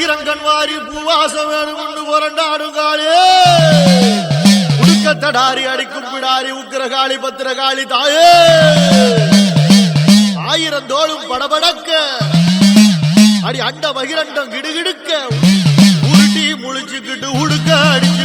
பகிரங்கன் வாரி பூவாசம் வேணும்னு புரண்டாடும் காளே உடுக்கத்தடாரி அடிக்கும் பிடாரி உக்கிரகாளி பத்திரகாளி தாயே. ஆயிரம் தோளும் படபடக்க. அடி அண்ட பகிரண்டம் கிடுகிடுக்க. உருட்டி முழிச்சுக்கிட்டு உடுக்க அடிச்சு